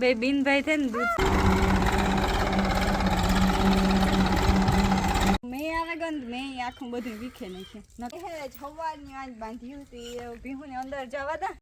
બે બિનભાઈ છે ને દૂધ. મેં આવે ને મેં આખું બધું વીખે નાખે નકે સવારની આજ બાંધી હતી ભીહું ને અંદર જવા દા.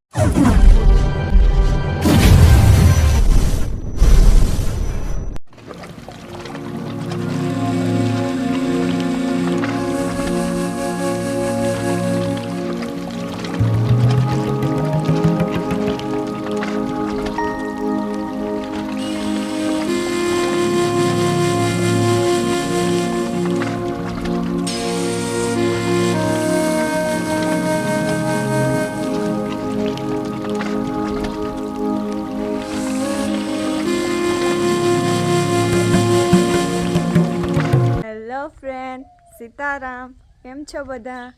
ફ્રેન્ડ સીતારામ. કેમ છો બધા?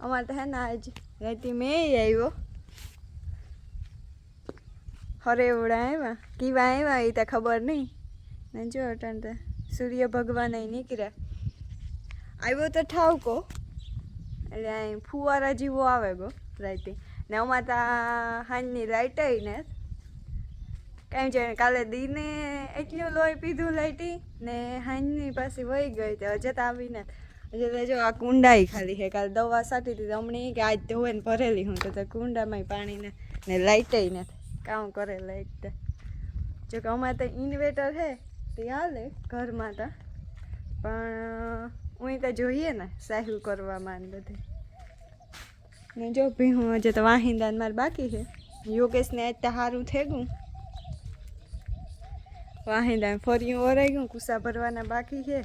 અમારે તો હે ને આજ રહેતી મેં આવ્યો હરે ઓળા આવ્યા કીવા આવ્યા એ તો ખબર નહીં ને જો અટણ તો સૂર્ય ભગવાન અહીં નીકળ્યા. આવ્યો તો ઠાવકો. એટલે અહીં ફુવારા જેવો આવે ગો રાતે. ને અમારે તો હાંજની લાઈટ આવીને કાંઈ છે કાલે દીને એટલું લોહી પીધું લાઈટી ને હાંજની પાસે વહી ગઈ તો હજે તો આવીને હજે તો જો આ કુંડાઈ ખાલી છે. કાલે દવા સાટી હતી હમણાં કે આજ ધોવે ને ભરેલી હું તો કુંડામાં પાણીને ને લાઈટય ને કામ કરે લાઈટ જો કે અમારે તો ઇન્વેટર છે, તે હાલે ઘરમાં તો. પણ હું તો જોઈએ ને સાહુ કરવામાં ને બધે. ને જો ભી હું હજે તો વાહિંદાન મારે બાકી છે. યોગેશને આજ તો સારું થઈ ગયું વાહિંદા ફર્યું ઓરાઈ ગયું કુસા ભરવાના બાકી છે.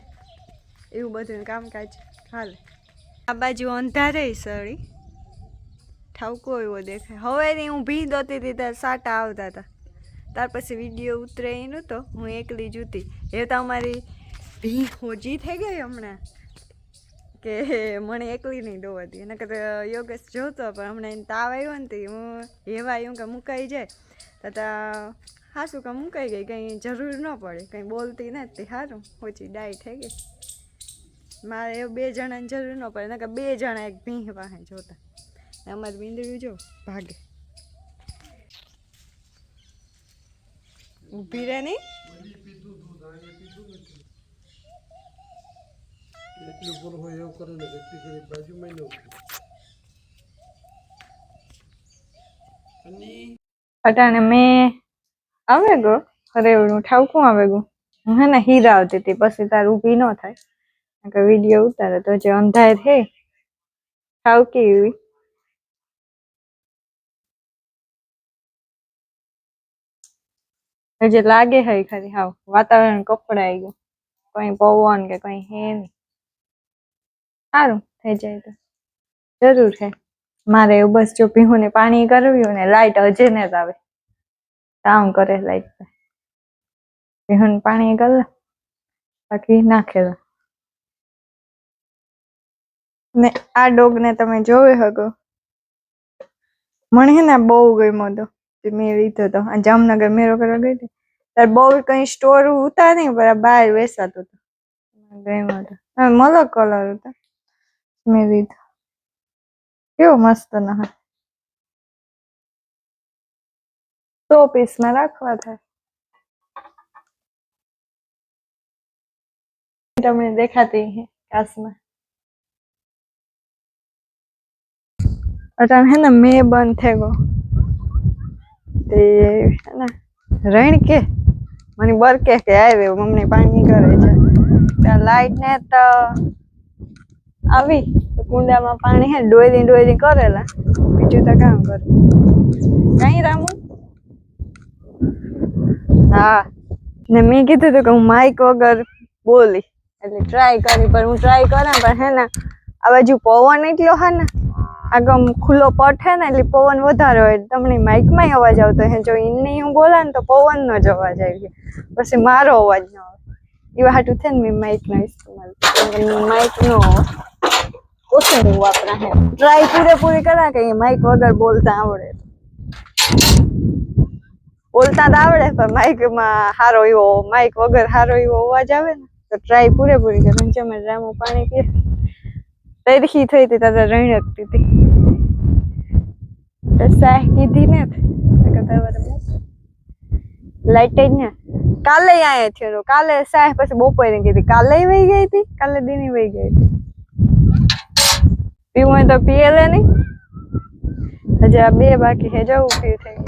એવું બધું કામકાજ હાલે. આ બાજુ અંધારે સળી. ઠાવકો એવો દેખાય. હવે હું ભી દોતી હતી ત્યારે સાટા આવતા હતા ત્યાર પછી વીડિયો ઉતરે એ નહોતો હું એકલી જૂતી એ તો અમારી ભી હોજી થઈ ગઈ હમણાં. કે મને એકલી નહીં દોવાતી એના કરતાં યોગેશ જોતો, પણ હમણાં એને તાવ આવ્યો ને તે હું એવા એવું કે મુકાઈ જાય. તો હા શું કામ મુકાઈ ગઈ? કંઈ જરૂર ન પડે. કંઈ બોલતી નથી. સારું ઓછી ડાય થઈ ગઈ. મારે એવું બે જણાની જરૂર ન પડે. નકર બે જણા એક ભીંહ પાસે જોતા. અમારે બિંદડું જો ભાગે. ઊભી રહે નહીં? એટલું બોલ હોય એવું કરે ને એટલી ઘડી બાજુમાં ન ઊભી. અટાણે મેં આવે ગો રેવડું ઠાવકું આવે ગો હું ને હીરા આવતી હતી, પછી તાર ઊભી ન થાય. કે વીડિયો ઉતારે તો જે અંધાર હે, ઠાવકી એવી. જે લાગે હે ખરી હાવ, વાતાવરણ કપડાઈ ગયું. કઈ પવન કે કઈ હે નહીં. સારું, થઈ જાય તો. જરૂર છે મારે બસ જો પીવું ને પાણી કરવ્યું ને, લાઈટ હજે ને જ આવે. કામ કરે લાઈટ પીહું પાણી ગલ બાકી નાખેલા ને આ ડોગ ને તમે જોઈ હગો? મને ને બહુ ગમ્યો હતો મેં લીધો હતો. આ જામનગર મેરો કરવા ગઈ હતી. ત્યારે બહુ કઈ સ્ટોર ઉતા નહીં, પણ બહાર વેસાતો હતો. ગમ્યો હતો. મલક કલર હતો, મેં લીધો. કેવો મસ્ત ના સો પીસમાં રાખવા થાય. તમને દેખાતી હે કાસમાં અટાણ હે ને મેં બંધ થઈ ગયો. તે રણ કે, મને બર કે કે આવે મમ્મી પાણી કરે છે. ત્યાં લાઈટ ને તો આવી. કુંડામાં પાણી હે ડોયલી ડોયલી કરેલા. બીજું તો કામ કર. કઈ રામુ? હા. ને મેં કીધું હતું કે હું માઇક વગર બોલી એટલે ટ્રાય કરી, પણ હું ટ્રાય કરા, પણ હે ને, આ બાજુ પવન એટલો હે ને, આગમ ખુલ્લો પટ હે ને, એટલે પવન વધારે હોય. તમને માઇકમાં અવાજ આવતો હે. જો નહીં હું બોલા ને તો પવનનો જ અવાજ આવી ગયો. પછી મારો અવાજ ન આવે. એવા હાટું છે ને મેં માઇકનો ઇસ્તેમાલ માઇકનો ઓછું હું વાપરા હે. ટ્રાય પૂરેપૂરી કરા કે માઇક વગર બોલતા આવડે. બોલતા તો આવડે, પણ માઇકમાં સારો એવો માઇક વગર સારો એવો અવાજ આવે ને, તો ટ્રાય પૂરેપૂરી કરે જમે ડ્રામો પાણી પીએ તરખી થઈ હતી, તારે રણકતી હતી. તો સાહ કીધી ને, તો. લાઈટ ને. કાલે આયા થયો તો કાલે સાહેબ પછી બપોરે કીધી. કાલે વહી ગઈ હતી, કાલે દીની વહી ગઈ હતી. પીવું તો પીએ લે નહીં. હજી આ બે બાકી હે, જવું પીવું થઈ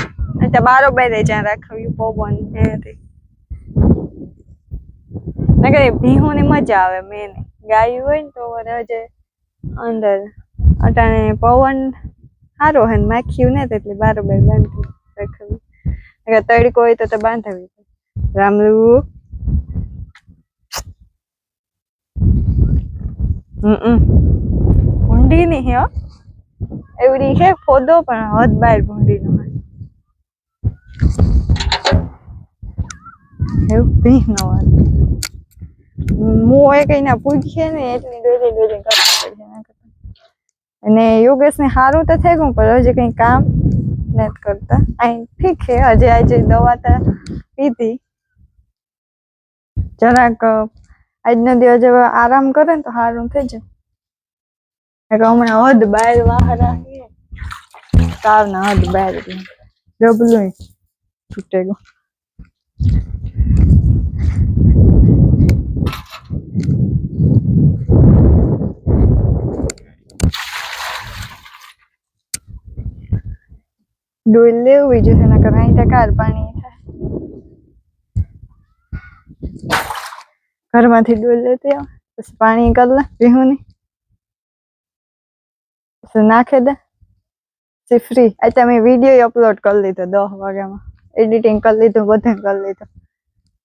ગયું અત્યારે બારોબાર જ્યાં રાખ્યું પવન એથી નકર ભીહુની મજા આવે મેન ગાયું હોય ને તો હજે અંદર અટાણે પવન સારો હે ને માખ્યું ને એટલે બારોબાર બાંધી રાખ્યું નકર તડકો હોય તો તો બાંધાવી. રામલું ભૂંડી ની હે એવું એવડી છે ફોદો પણ હદ બાર ભૂંડી નો હોય એવું ભીહ નો વાત મોએ કઈ ના પૂછે ને, એટલી ડોલી ડોલી કરવી પડે અને યોગેશ ને સારું તો થઈ ગયું, પણ હજી કઈ કામ નથી કરતા. અહીં ઠીક છે, હજી આજે દવા તો પીધી, જરાક આજનો દિવસ હવે આરામ કરે ને તો સારું થઈ જાય. હમણાં હદ બાર વાહરા તાવ ના હદ બહાર. ડબલું છૂટે ગયું. ડોલ લેવું બીજું છે નકર અહીં કાર પાણી થાય. ઘરમાંથી ડોલ લેતી આવ, પછી પાણી કરલા પીહું પછી નાખી દે. પછી ફ્રી અત્યારે મેં વીડિયો અપલોડ કરી લીધો દસ વાગ્યામાં. એડિટિંગ કરી લીધું, બધું કરી લીધું.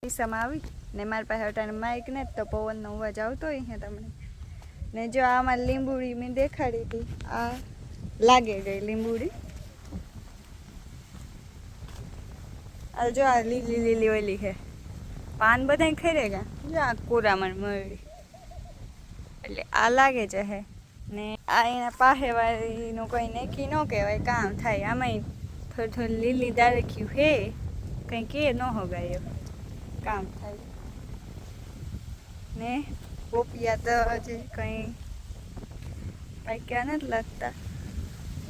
પૈસામાં આવી ને મારી પાસે અટાણે માઇક ને તો પવનનો અવાજ આવતો હોય છે તમને. ને જો આમાં લીંબુડી મેં દેખાડી હતી, આ લાગે ગઈ લીંબુડી. આ જો આ લીલી લીલી ઓલી છે. પાન બધા ખરે ગયા જો આ કોરામણ મળી. એટલે આ લાગે છે હે. ને આ એના પાસે વાળીનું કોઈ નક્કી ન કહેવાય, કામ થાય. આમાંય થોડી થોડી લીલી દારખ્યું હે. કંઈ કે ન હોગાય. કામ થાય. ને પોપિયા તો હજી કંઈ પાક્યા નથી લાગતા.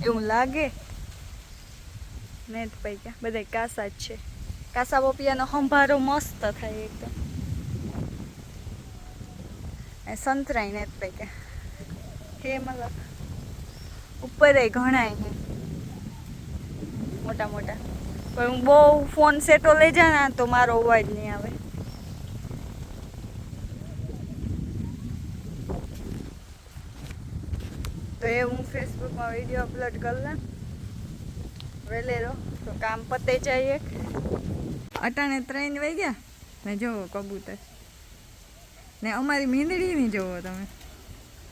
એવું લાગે? નેટ પૈક્યા. બધા કાસા જ છે. કાસા પોપિયાનો સંભારો મસ્ત થાય એકદમ. એ સંતરાય નેટ કે. હે મતલબ ઉપર ઘણાય હે. મોટા મોટા. પણ હું બહુ ફોન સેટો લઈ જાય ને તો મારો અવાજ નહીં આવે. તો એ હું ફેસબુકમાં વીડિયો અપલોડ કરી લે વેલેરો. તો કામ પતે જાય એક. અટાણે ત્રણ વાગ્યા ને જોવો કબૂતર. ને અમારી મીંદડી ની જોવો તમે.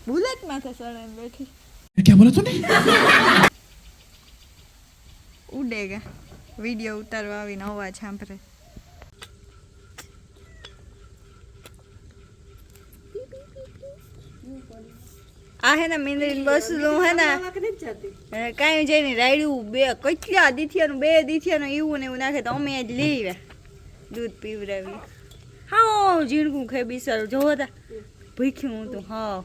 બુલેટ માથે સળાઈ બેઠી ક્યાં બોલો તું ઉડેગા વીડિયો ઉતારવા આવીને અવાજ સાંભળે. આ હે ને મીંદડી બસનું હે ને કાંઈ જઈને રાયડું બે કેટલા દીથિયાનું બે દીથિયાનું એવું ને એવું નાખે તો અમે જ લઈ આવ્યા. દૂધ પીવડાવી હા ઝીણકું ખે બિસારું જોવો તા ભૂખ્યું હું તો હા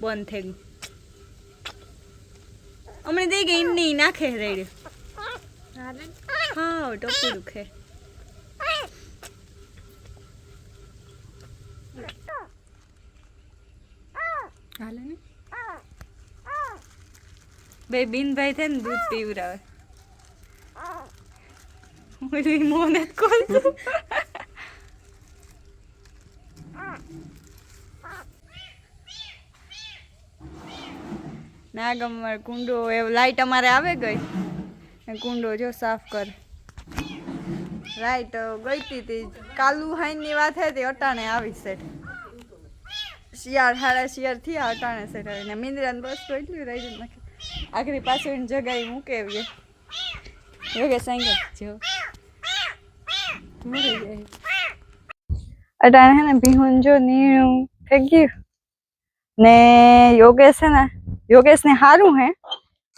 બંધ થઈ ગયું. અમને દઈ ગઈ ઇન્ની નાખે રાયડું. હા ટોપી ખે. બે બિનભાઈ છે ને દૂધ પીવડાવે ઓલી મોને ખોલતું. ના ગમે કુંડો એવો લાઈટ અમારે આવે ગઈ. કુંડો જો સાફ કર. લાઈટ ગઈ તી. તી કાલુ હાઈની વાત હતી અટાણે આવી સેટ શિયાળ હાડા શિયાળ થયા અટાણે સેટ આવીને મિંદરાને બસ એટલું રહી નાખે આખરી પાછળ જગાએ મૂકેવીએ વેગે સાંગે જો. મરી જાય અટાણે હે ને ભીહુન જો નીણું થઈ ગયું. ને યોગેશ હે ને યોગેશ ને સારું હે.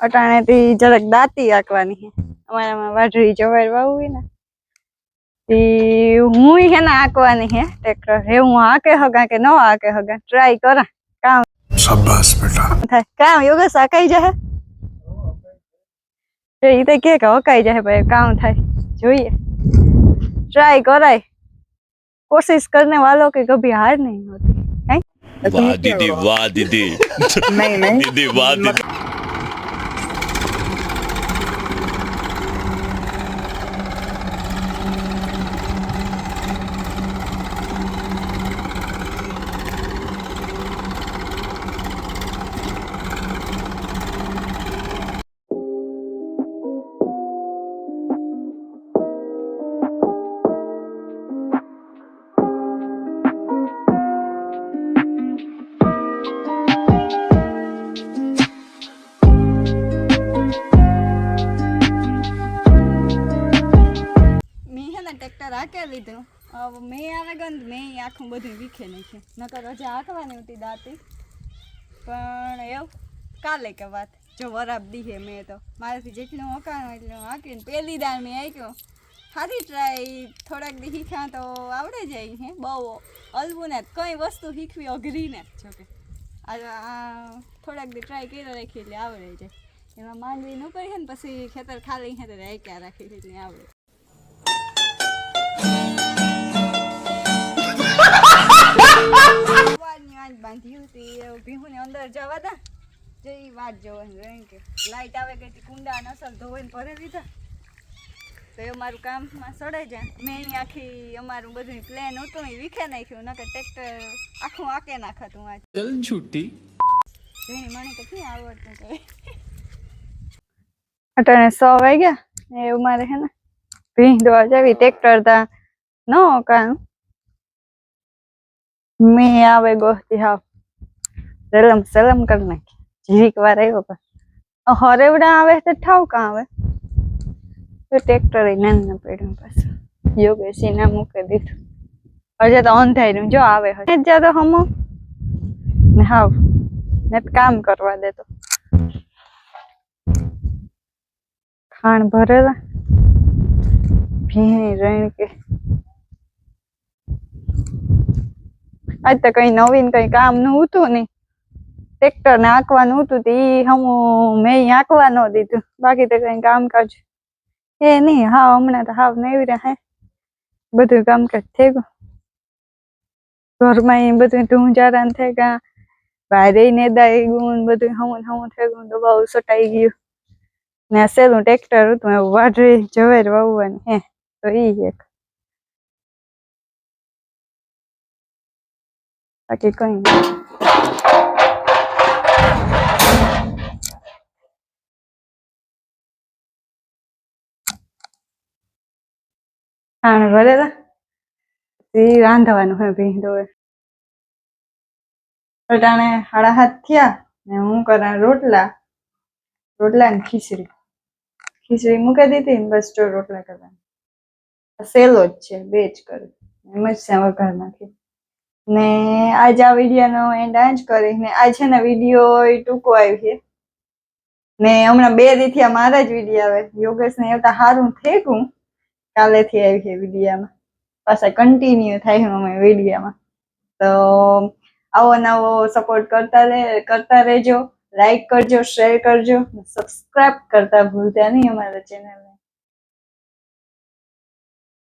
અટાણે થી જરાક દાંતી આંકવાની હે. અમારામાં વાઢળી જવાર વાવવી ને. હું હે ને આંકવાની હે. ટેક્ટર હે હું આંકે હગા કે ન આંકે હગા. ટ્રાય કરા. કામ. શાબાશ બેટા. કામ યોગેશ આકાઈ જાય એ તો કે હકાઈ જાય ભાઈ કામ થાય. જોઈએ. ટ્રાય કરાય. કોશિશ કરને વાલો કે કભી હાર નહીં હોતી. વાહ દીદી વાહ દીદી. નહીં નહીં. દીદી વાહ દીદી. ટ્રેક્ટર હાકે લીધું. હવે મેં આવે ગયો ને મેં આખું બધું વીખે નાખ્યું નકર રજા હાંકવાની હતી દાતી. પણ એવું, કાલે કે વાત. જો વરાબ દીહે મેં તો. મારાથી જેટલું હકાણું એટલું હાંકીને પહેલી દાળ મેં હાંક્યો સારી ટ્રાય થોડાક દી શીખ્યા તો આવડે જાય હે, બહુ અલવું ને કંઈ વસ્તુ શીખવી અઘરી ને. જોકે આ થોડાક દી ટ્રાય કરી રાખી એટલે આવડે જાય. એમાં માંડવી ન કરી છે ને, પછી ખેતર ખાલી ખેતર રાખ્યા રાખી એટલે આવડે. ત્યાં બાંધ્યું હતું ભીહુને અંદર જવા દા. જે વાત જોવાની કે લાઇટ આવે કે કુંડા નસલ ધોઈને ભરે દીધા. તો એ મારું કામમાં સડાઈ જાય. મેં એની આખી અમારું બધું પ્લેન હતું એ વિખે નાખ્યું નકર ટ્રેક્ટર આખું આકે નાખાતું આ ચલ છૂટી. જેની મને તો ક્યાં આવડતું તો અટાણે સો વાગ્યા એવું મારે હે ને ભીંડવા જેવી ટ્રેક્ટર તા ન કાનું મેં આવે ગોતી હાવ. સલમ સલમ કરી નાખી. જીવીક વાર આવ્યો પણ. હરેવડા આવે તો ઠાવ કાં આવે. તો ટ્રેક્ટર નાના પડ્યું પાછું. યોગેશી ના મૂકી દીધું હજે તો અંધાર્યું જો આવે હજે. જ્યાં તો હમો. ને હાવ. ને કામ કરવા દેતો ખાણ ભરેલા. ભીણી રેણ કે આજ તો કઈ નવીન કઈ કામનું. હતું નહીં ટ્રેક્ટર ને આંકવાનું હતું તે ઈ હમું મેં આંકવા ન દીધું. બાકી તો કઈ કામકાજ એ નહીં હા હમણાં તો હાવ નેવી રહે બધું કામકાજ થઈ ગયું. ઘરમાં એ બધું ધૂંજારાન થઈ ગયા. ભારે નેદાઈ ગયું ને બધું હમું હમું થઈ ગયું. દબાવ સટાઈ ગયું. ને આ સેલું ટ્રેક્ટર હતું, એવું રહી જવેર વાવવાની હે. તો ઈ એક બાકી કઈ ખાણ ભરેલા એ રાંધવાનું હોય ભીંડો અટાણે સાડા હાથ થયા ને હું કરા રોટલા રોટલા ને ખીચડી. ખીચડી મૂકી દીધી ને બસ જો રોટલા કરવાના. સેલો જ છે, બે જ કરું. એમ જ છે વઘાર નાખી. ને આજ આ વિડીયોનો એન્ડ આ જ કરી ને આ છે ને વીડિયો ટૂંકો આવ્યો છે. ને હમણાં બે દી થયા મારા જ વીડિયો આવે યોગેશ ને એવું સારું થેકું કાલેથી આવી છે વિડીયામાં. પાછા કન્ટિન્યુ થાય છે અમે વિડીયામાં. તો આવો નવો સપોર્ટ કરતા રહે કરતા રહેજો. લાઈક કરજો શેર કરજો. સબસ્ક્રાઇબ કરતા ભૂલતા નહીં અમારા ચેનલને